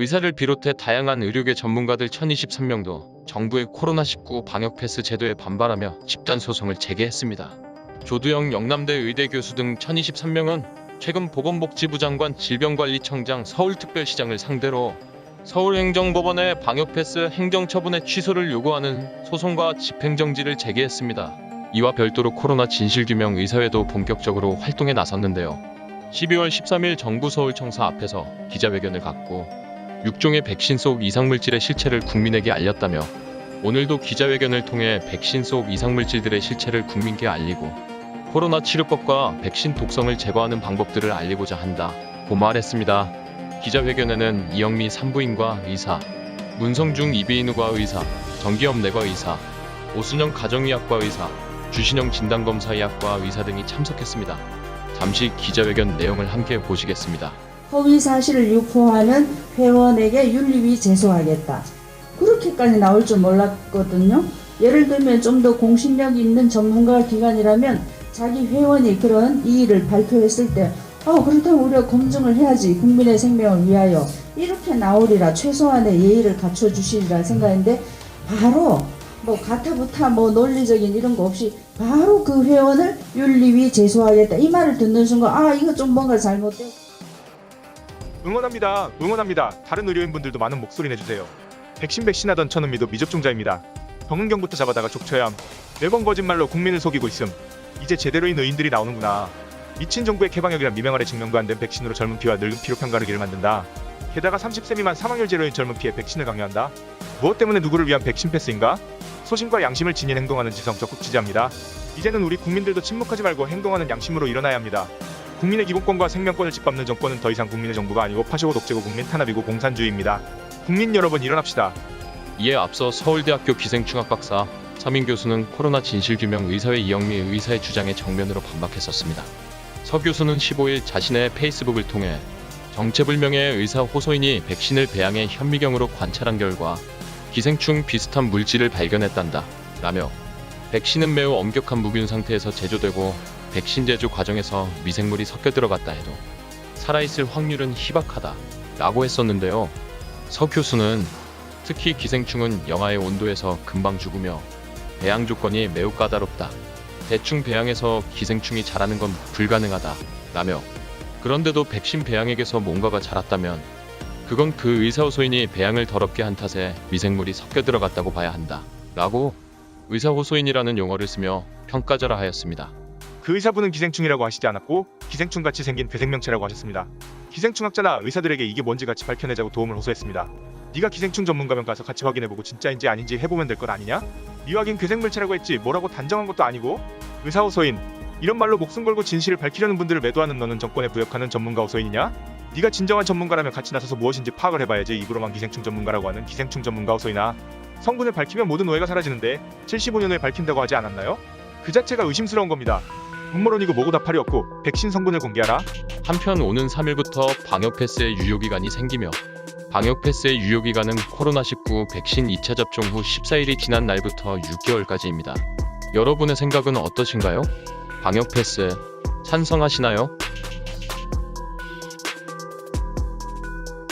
의사를 비롯해 다양한 의료계 전문가들 1023명도 정부의 코로나19 방역 패스 제도에 반발하며 집단 소송을 제기했습니다. 조두영 영남대 의대 교수 등 1023명은 최근 보건복지부 장관 질병관리청장 서울특별시장을 상대로 서울행정법원에 방역 패스 행정처분의 취소를 요구하는 소송과 집행정지를 제기했습니다. 이와 별도로 코로나 진실규명 의사회도 본격적으로 활동에 나섰는데요. 12월 13일 정부 서울청사 앞에서 기자회견을 갖고 6종의 백신 속 이상물질의 실체를 국민에게 알렸다며 오늘도 기자회견을 통해 백신 속 이상물질들의 실체를 국민께 알리고 코로나 치료법과 백신 독성을 제거하는 방법들을 알리고자 한다 고 말했습니다. 기자회견에는 이영미 산부인과 의사, 문성중 이비인후과 의사, 정기업 내과 의사, 오순영 가정의학과 의사, 주신영 진단검사의학과 의사 등이 참석했습니다. 잠시 기자회견 내용을 함께 보시겠습니다. 허위 사실을 유포하는 회원에게 윤리위 제소하겠다. 그렇게까지 나올 줄 몰랐거든요. 예를 들면 좀 더 공신력 있는 전문가 기관이라면 자기 회원이 그런 이의를 발표했을 때, 어, 그렇다면 우리가 검증을 해야지. 국민의 생명을 위하여. 이렇게 나오리라. 최소한의 예의를 갖춰주시리라 생각했는데, 바로 뭐 가타부타 뭐 논리적인 이런 거 없이 바로 그 회원을 윤리위 제소하겠다. 이 말을 듣는 순간, 아, 이거 좀 뭔가 잘못돼. 응원합니다. 응원합니다. 다른 의료인분들도 많은 목소리 내주세요. 백신 백신하던 천은미도 미접종자입니다. 병은경부터 잡아다가 족쳐얌. 매번 거짓말로 국민을 속이고 있음. 이제 제대로인 의인들이 나오는구나. 미친 정부의 개방역이란 미명 아래 증명도 안 된 백신으로 젊은 피와 늙은 피로 편가르기를 만든다. 게다가 30세 미만 사망률 제로인 젊은 피에 백신을 강요한다. 무엇 때문에 누구를 위한 백신 패스인가? 소신과 양심을 지닌 행동하는 지성 적극 지지합니다. 이제는 우리 국민들도 침묵하지 말고 행동하는 양심으로 일어나야 합니다. 국민의 기본권과 생명권을 짓밟는 정권은 더 이상 국민의 정부가 아니고 파쇼고 독재고 국민 탄압이고 공산주의입니다. 국민 여러분 일어납시다. 이에 앞서 서울대학교 기생충학 박사 서민 교수는 코로나 진실규명 의사회 이영미 의사의 주장에 정면으로 반박했었습니다. 서 교수는 15일 자신의 페이스북을 통해 정체불명의 의사 호소인이 백신을 배양해 현미경으로 관찰한 결과 기생충 비슷한 물질을 발견했단다 라며 백신은 매우 엄격한 무균 상태에서 제조되고 백신 제조 과정에서 미생물이 섞여 들어갔다 해도 살아있을 확률은 희박하다 라고 했었는데요. 서 교수는 특히 기생충은 영하의 온도에서 금방 죽으며 배양 조건이 매우 까다롭다. 대충 배양해서 기생충이 자라는 건 불가능하다. 라며 그런데도 백신 배양액에서 뭔가가 자랐다면 그건 그 의사호소인이 배양을 더럽게 한 탓에 미생물이 섞여 들어갔다고 봐야 한다. 라고 의사호소인이라는 용어를 쓰며 평가절하 하였습니다. 그 의사분은 기생충이라고 하시지 않았고 기생충 같이 생긴 배생명체라고 하셨습니다. 기생충학자나 의사들에게 이게 뭔지 같이 밝혀내자고 도움을 호소했습니다. 네가 기생충 전문가면 가서 같이 확인해보고 진짜인지 아닌지 해보면 될 것 아니냐? 미확인 괴생물체라고 했지 뭐라고 단정한 것도 아니고 의사 호소인 이런 말로 목숨 걸고 진실을 밝히려는 분들을 매도하는 너는 정권에 부역하는 전문가 호소인이냐? 네가 진정한 전문가라면 같이 나서서 무엇인지 파악을 해봐야지 입으로만 기생충 전문가라고 하는 기생충 전문가 호소이나 성분을 밝히면 모든 오해가 사라지는데 75년 후에 밝힌다고 하지 않았나요? 그 자체가 의심스러운 겁니다. 음모론이고 뭐고 다 팔이 없고 백신 성분을 공개하라. 한편 오는 3일부터 방역 패스의 유효 기간이 생기며 방역 패스의 유효 기간은 코로나19 백신 2차 접종 후 14일이 지난 날부터 6개월까지입니다. 여러분의 생각은 어떠신가요? 방역 패스 찬성하시나요?